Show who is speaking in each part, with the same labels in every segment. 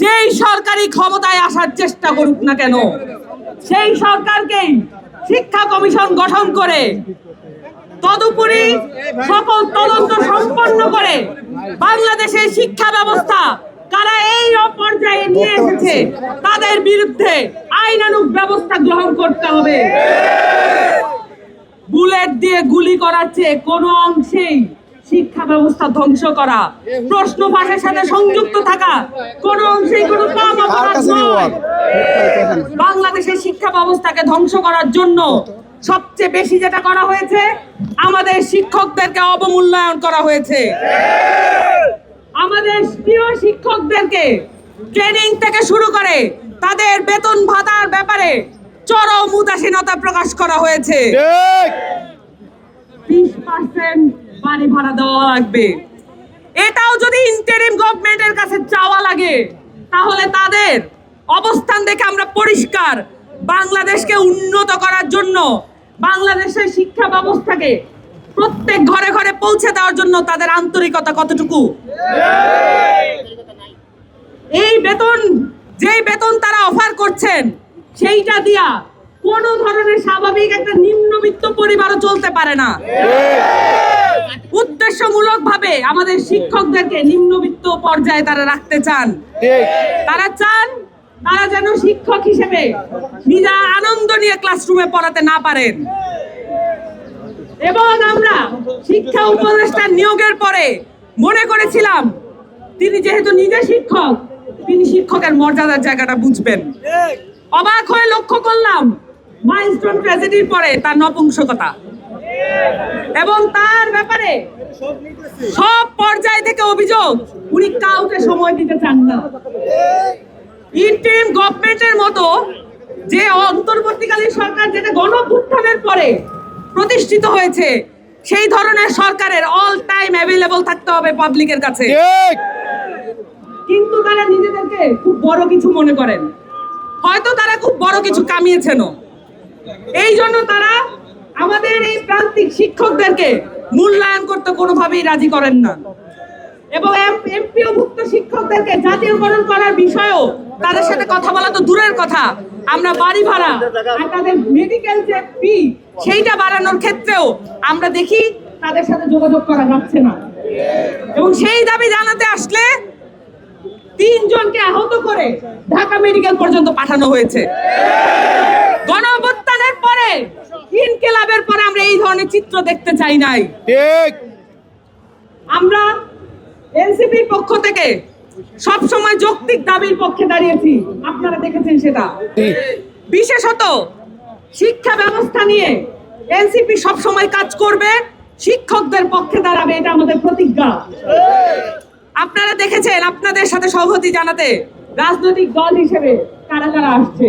Speaker 1: যেই সরকারি ক্ষমতায় আসার চেষ্টা করুক না কেন, সেই সরকারকেই শিক্ষা কমিশন গঠন করে তদুপরি সকল তদন্ত সম্পন্ন করে বাংলাদেশের শিক্ষা ব্যবস্থা কারা এই পর্যায়ে নিয়ে এসেছে, তাদের বিরুদ্ধে আইনানুগ ব্যবস্থা গ্রহণ করতে হবে। বুলেট দিয়ে গুলি করার চেয়ে কোনো অংশেই শিক্ষা ব্যবস্থা ধ্বংস করা প্রশ্ন ফাঁসের সাথে সংযুক্ত থাকা কোনো অংশেই কোনো কম অপরাধ নয়। বাংলাদেশের শিক্ষা ব্যবস্থাকে ধ্বংস করার জন্য সবচেয়ে বেশি যেটা করা হয়েছে আমাদের শিক্ষকদেরকে অবমূল্যায়ন করা হয়েছে। আমাদের প্রিয় শিক্ষকদেরকে ট্রেনিং থেকে শুরু করে তাদের বেতন ভাতার ব্যাপারে চরম উদাসীনতা প্রকাশ করা হয়েছে। বিশ পার্সেন্ট বাড়ি ভাড়া দেওয়া লাগবে। এটাও যদি ইন্টারিম গভর্নমেন্টের কাছে চাওয়া লাগে, তাহলে তাদের অবস্থান দেখে আমরা পরিষ্কার বাংলাদেশকে উন্নত করার জন্য, বাংলাদেশের শিক্ষা ব্যবস্থাকে প্রত্যেক ঘরে ঘরে পৌঁছে দেওয়ার জন্য তাদের আন্তরিকতা কতটুকু? এই বেতন, যেই বেতন তারা অফার করছেন, সেইটা দিয়া কোনো ধরনের স্বাভাবিক একটা নিম্নবিত্ত পরিবারও চলতে পারে না। উদ্দেশ্যমূলক ভাবে আমাদের শিক্ষকদেরকে নিম্নবিত্ত পর্যায়ে তারা রাখতে চান। তারা চান তারা যেন শিক্ষক হিসেবে নিজা আনন্দ নিয়ে ক্লাসরুমে পড়াতে না পারেন। এবং আমরা শিক্ষা উপদেষ্টা নিয়োগের পরে মনে করেছিলাম তিনি যেহেতু নিজে শিক্ষক তিনি শিক্ষকের মর্যাদার জায়গাটা বুঝবেন। অবাক হয়ে লক্ষ্য করলাম মাইলস্টোন ট্র্যাজেডির পরে তার নপুংসকতা। এবং তার ব্যাপারে সব পর্যায় থেকে অভিযোগ উনি কাউকে সময় দিতে চান না। ইন্টারিম গভর্নমেন্টের মতো যে অন্তর্বর্তীকালীন সরকার যেটা গণভুত্থানের পরে প্রতিষ্ঠিত হয়েছে সেই ধরনের সরকারের অল টাইম অ্যাভেলেবল থাকতে হবে পাবলিকের কাছে। কিন্তু তারা নিজেদেরকে খুব বড় কিছু মনে করেন। হয়তো তারা খুব বড় কিছু কামিয়েছেনও। এই জন্য তারা আমাদের এই প্রান্তিক শিক্ষকদেরকে মূল্যায়ন করতে কোনোভাবেই রাজি করেন না। এবং এমপিওভুক্ত শিক্ষকদেরকে জাতীয়করণ করার বিষয়েও তাদের সাথে কথা বলা তো দূরের কথা। আমরা বাড়ি ভাড়া আর তাদের মেডিকেল যে ফি সেইটা বাড়ানোর ক্ষেত্রেও আমরা দেখি তাদের সাথে যোগাযোগ করা যাচ্ছে না। এবং সেই দাবি জানাতে আসলে তিনজনকে আহত করে ঢাকা মেডিকেল পর্যন্ত পাঠানো হয়েছে। গণ পরে ইনকেলাবের পরে আমরা এই ধরনের চিত্র দেখতে চাই নাই।
Speaker 2: ঠিক।
Speaker 1: আমরা এনসিপির পক্ষ থেকে সব সময় যৌক্তিক দাবির পক্ষে দাঁড়িয়েছি। আপনারা দেখেছেন সেটা। বিশেষত শিক্ষা ব্যবস্থা নিয়ে এনসিপি সব সময় কাজ করবে শিক্ষকদের পক্ষে দাঁড়াবে এটা আমাদের প্রতিজ্ঞা। আপনারা দেখেছেন আপনাদের সাথে সংহতি জানাতে রাজনৈতিক দল হিসেবে কারা কারা আসছে।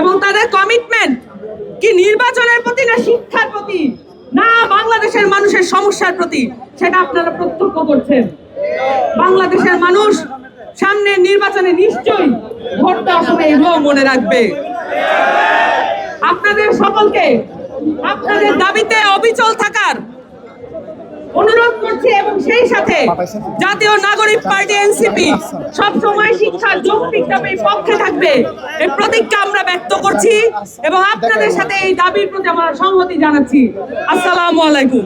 Speaker 1: এবং তাদের কমিটমেন্ট কি নির্বাচনের প্রতি না শিক্ষার প্রতি? না বাংলাদেশের মানুষের সমস্যার প্রতি? সেটা আপনারা প্রত্যক্ষ করছেন। বাংলাদেশের মানুষ সামনে নির্বাচনে নিশ্চয়ই ভোটটা আসলে এগুলো মনে রাখবে। আপনাদের সকলকে, আপনাদের দাবিতে অবিচল অনুরোধ করছি এবং সেই সাথে জাতীয় নাগরিক পার্টি এনসিপি সব সময় শিক্ষার যৌক্তিক দাবির পক্ষে থাকবে এই প্রতিজ্ঞা আমরা ব্যক্ত করছি এবং আপনাদের সাথে এই দাবির প্রতি আমরা সংহতি জানাচ্ছি। আসসালামু আলাইকুম।